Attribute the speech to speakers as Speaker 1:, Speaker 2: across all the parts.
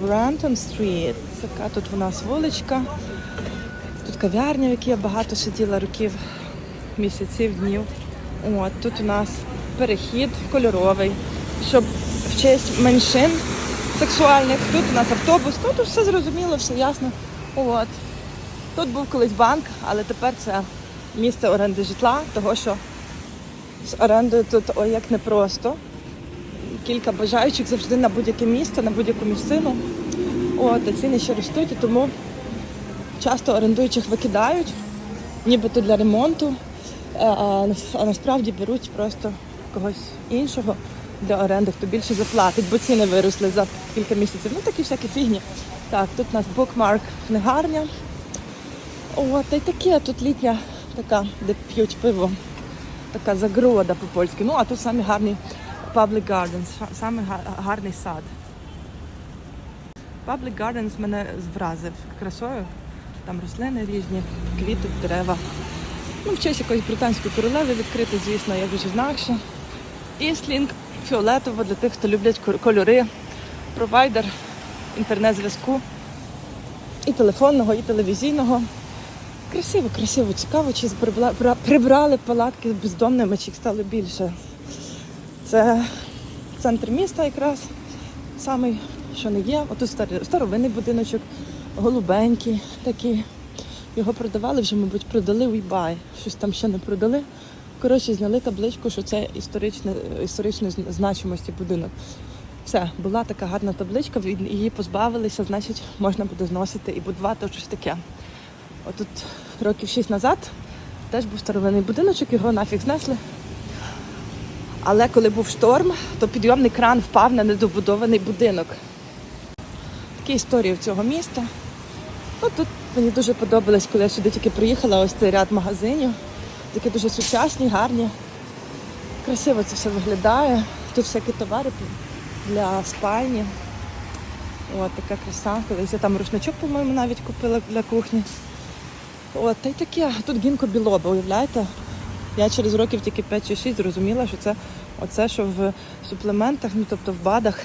Speaker 1: Брантон Стріт. Така тут у нас вуличка. Тут кав'ярня, в якій я багато сиділа років, місяців, днів. От тут у нас перехід кольоровий, щоб в честь меншин сексуальних. Тут у нас автобус, тут все зрозуміло, все ясно. От. Тут був колись банк, але тепер це місце оренди житла, того що з орендою тут ой як непросто. Кілька бажаючих завжди на будь-яке місце, на будь-яку місцину. От, а ціни ще ростуть, і тому часто орендуючих викидають, нібито для ремонту, е, а насправді беруть просто когось іншого для оренди, хто більше заплатить, бо ціни виросли за кілька місяців. Ну такі всякі фігні. Так, тут у нас букмарк книгарня. О, та таке, тут літня така, де п'ють пиво. Така загорода по-польськи. Ну, а тут самі гарні Public Gardens, саме гарний сад. Public Gardens мене вразив красою. Там рослини різні, квіти, дерева. Ну, в честь якоїсь британської королеви відкрити, звісно, я дуже знакше. Іслінг фіолетово для тих, хто люблять кольори, провайдер інтернет-зв'язку і телефонного, і телевізійного. Красиво, красиво, цікаво, чи прибрали палатки з бездомними, чи їх стало більше. Це центр міста якраз, самий, що не є. Отут старовинний будиночок, голубенький такий. Його продавали вже, мабуть, продали у eBay. Щось там ще не продали. Коротше, зняли табличку, що це історичної значимості будинок. Все, була така гарна табличка, її позбавилися, значить, можна буде зносити і будувати щось таке. Отут років шість назад теж був старовинний будиночок, його нафіг знесли. Але коли був шторм, то підйомний кран впав на недобудований будинок. Такі історії в цього міста. Ну, тут мені дуже подобалось, коли я сюди тільки приїхала, ось цей ряд магазинів. Такі дуже сучасні, гарні. Красиво це все виглядає. Тут всякі товари для спальні. От така краса. Колись я там рушничок, по-моєму, навіть купила для кухні. От, та й таке. Тут гінко білоба, уявляєте? Я через років тільки 5 чи 6 зрозуміла, що це оце, що в суплементах, ну тобто в БАДах,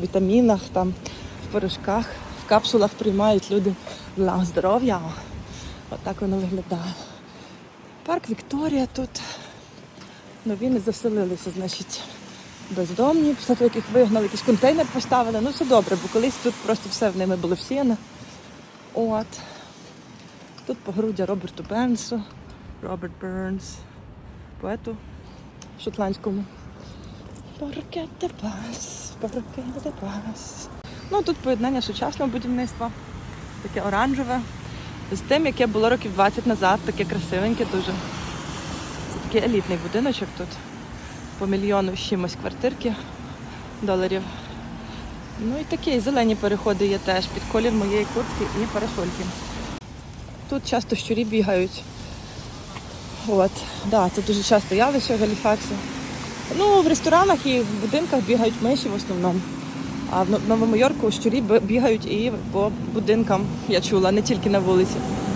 Speaker 1: вітамінах, там, в порошках, в капсулах приймають люди для здоров'я. От так воно виглядає. Парк Вікторія тут. Нові не заселилися, значить, бездомні, після того, як їх вигнали, якийсь контейнер поставили. Ну, все добре, бо колись тут просто все в ними було всіяне. От. Тут погруддя Роберту Бернсу, Роберт Бернс, поету шотландському. Porque te vas, porque. Ну тут поєднання сучасного будівництва, таке оранжеве, з тим, яке було років 20 назад, таке красивеньке дуже. Це такий елітний будиночок тут. По мільйону з чимось квартирки доларів. Ну і такі зелені переходи є теж під колір моєї куртки і парасольки. Тут часто щурі бігають. От, да, це дуже часто явище в Галіфаксі. Ну, в ресторанах і в будинках бігають миші в основному. А в Новому Йорку щурі бігають і по будинкам, я чула, не тільки на вулиці.